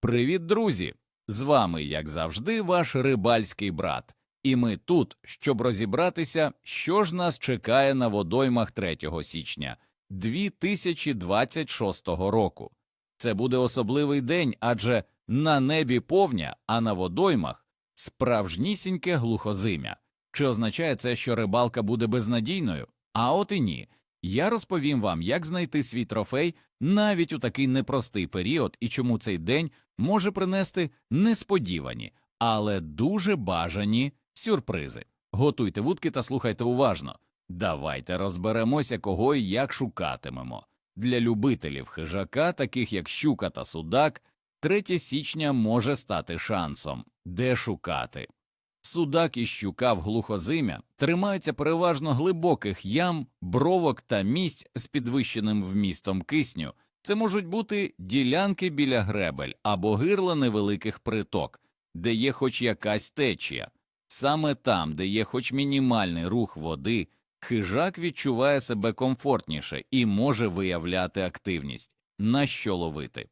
Привіт, друзі! З вами, як завжди, ваш рибальський брат. І ми тут, щоб розібратися, що ж нас чекає на водоймах 3 січня 2026 року. Це буде особливий день, адже на небі повня, а на водоймах справжнісіньке глухозим'я. Чи означає це, що рибалка буде безнадійною? А от і ні. Я розповім вам, як знайти свій трофей навіть у такий непростий період і чому цей день може принести несподівані, але дуже бажані сюрпризи. Готуйте вудки та слухайте уважно. Давайте розберемося, кого і як шукатимемо. Для любителів хижака, таких як щука та судак, 3 січня може стати шансом, де шукати. Судак і щука в глухозим'я тримаються переважно глибоких ям, бровок та місць з підвищеним вмістом кисню. Це можуть бути ділянки біля гребель або гирла невеликих приток, де є хоч якась течія. Саме там, де є хоч мінімальний рух води, хижак відчуває себе комфортніше і може виявляти активність, на що ловити.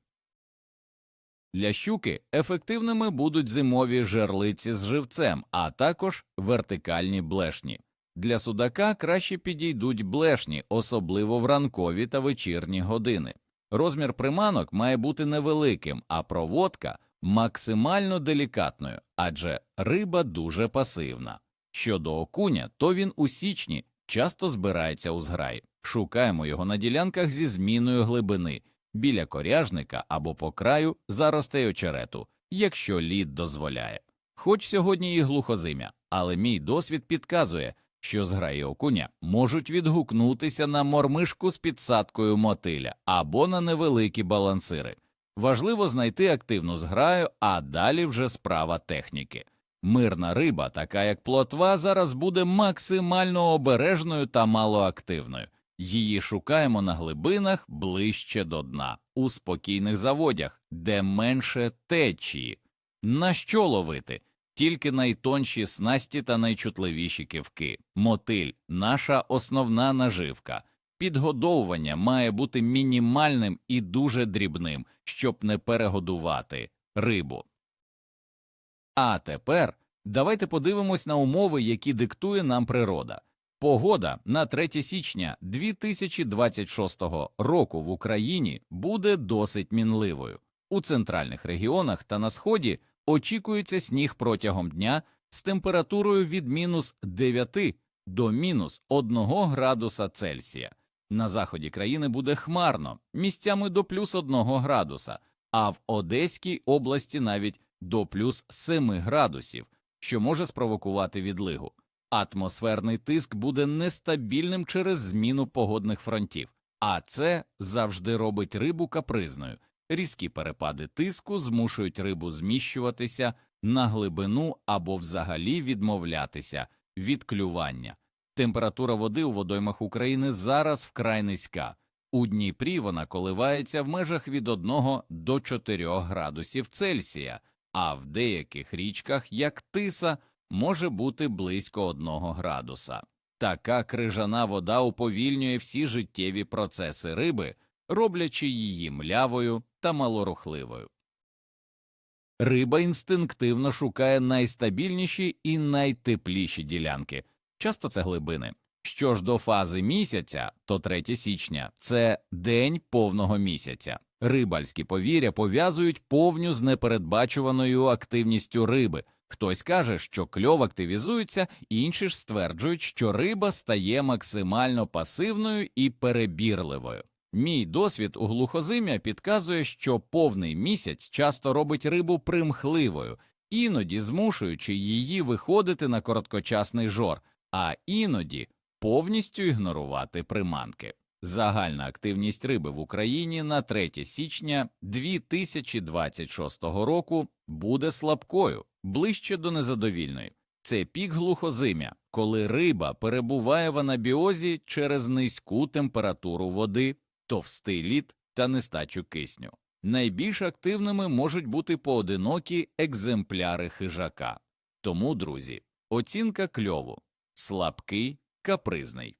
Для щуки ефективними будуть зимові жерлиці з живцем, а також вертикальні блешні. Для судака краще підійдуть блешні, особливо в ранкові та вечірні години. Розмір приманок має бути невеликим, а проводка максимально делікатною, адже риба дуже пасивна. Щодо окуня, то він у січні часто збирається у зграї. Шукаємо його на ділянках зі зміною глибини, біля коряжника або по краю заростей очерету, якщо лід дозволяє. Хоч сьогодні і глухозим'я, але мій досвід підказує, що зграї окуня можуть відгукнутися на мормишку з підсадкою мотиля або на невеликі балансири. Важливо знайти активну зграю, а далі вже справа техніки. Мирна риба, така як плотва, зараз буде максимально обережною та малоактивною. Її шукаємо на глибинах ближче до дна, у спокійних заводях, де менше течії. На що ловити? Тільки найтонші снасті та найчутливіші кивки. Мотиль наша основна наживка. Підгодовування має бути мінімальним і дуже дрібним, щоб не перегодувати рибу. А тепер давайте подивимось на умови, які диктує нам природа. Погода на 3 січня 2026 року в Україні буде досить мінливою. У центральних регіонах та на сході очікується сніг протягом дня з температурою від мінус 9 до мінус 1 градуса Цельсія. На заході країни буде хмарно, місцями до плюс 1 градуса, а в Одеській області навіть до плюс 7 градусів, що може спровокувати відлигу. Атмосферний тиск буде нестабільним через зміну погодних фронтів, а це завжди робить рибу капризною. Різкі перепади тиску змушують рибу зміщуватися на глибину або взагалі відмовлятися від клювання. Температура води у водоймах України зараз вкрай низька. У Дніпрі вона коливається в межах від 1 до 4 градусів Цельсія, а в деяких річках, як Тиса, може бути близько 1 градуса. Така крижана вода уповільнює всі життєві процеси риби, роблячи її млявою та малорухливою. Риба інстинктивно шукає найстабільніші і найтепліші ділянки, часто це глибини. Що ж до фази місяця, то 3 січня це день повного місяця. Рибальські повір'я пов'язують повню з непередбачуваною активністю риби. Хтось каже, що кльов активізується, інші ж стверджують, що риба стає максимально пасивною і перебірливою. Мій досвід у глухозим'я підказує, що повний місяць часто робить рибу примхливою, іноді змушуючи її виходити на короткочасний жор, а іноді повністю ігнорувати приманки. Загальна активність риби в Україні на 3 січня 2026 року буде слабкою, ближче до незадовільної. Це пік глухозим'я, коли риба перебуває в анабіозі через низьку температуру води, товстий лід та нестачу кисню. Найбільш активними можуть бути поодинокі екземпляри хижака. Тому, друзі, оцінка кльову слабкий, капризний.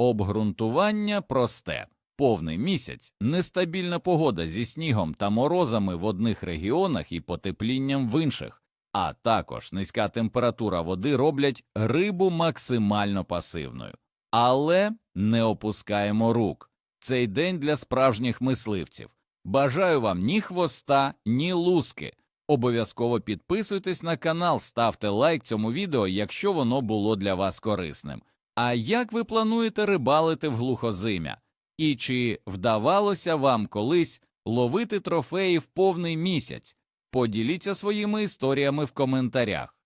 Обґрунтування просте. повний місяць, нестабільна погода зі снігом та морозами в одних регіонах і потеплінням в інших, а також низька температура води роблять рибу максимально пасивною. Але не опускаємо рук. Цей день для справжніх мисливців. Бажаю вам ні хвоста, ні луски. Обов'язково підписуйтесь на канал, ставте лайк цьому відео, якщо воно було для вас корисним. А як ви плануєте рибалити в глухозим'я? І чи вдавалося вам колись ловити трофеї в повний місяць? Поділіться своїми історіями в коментарях.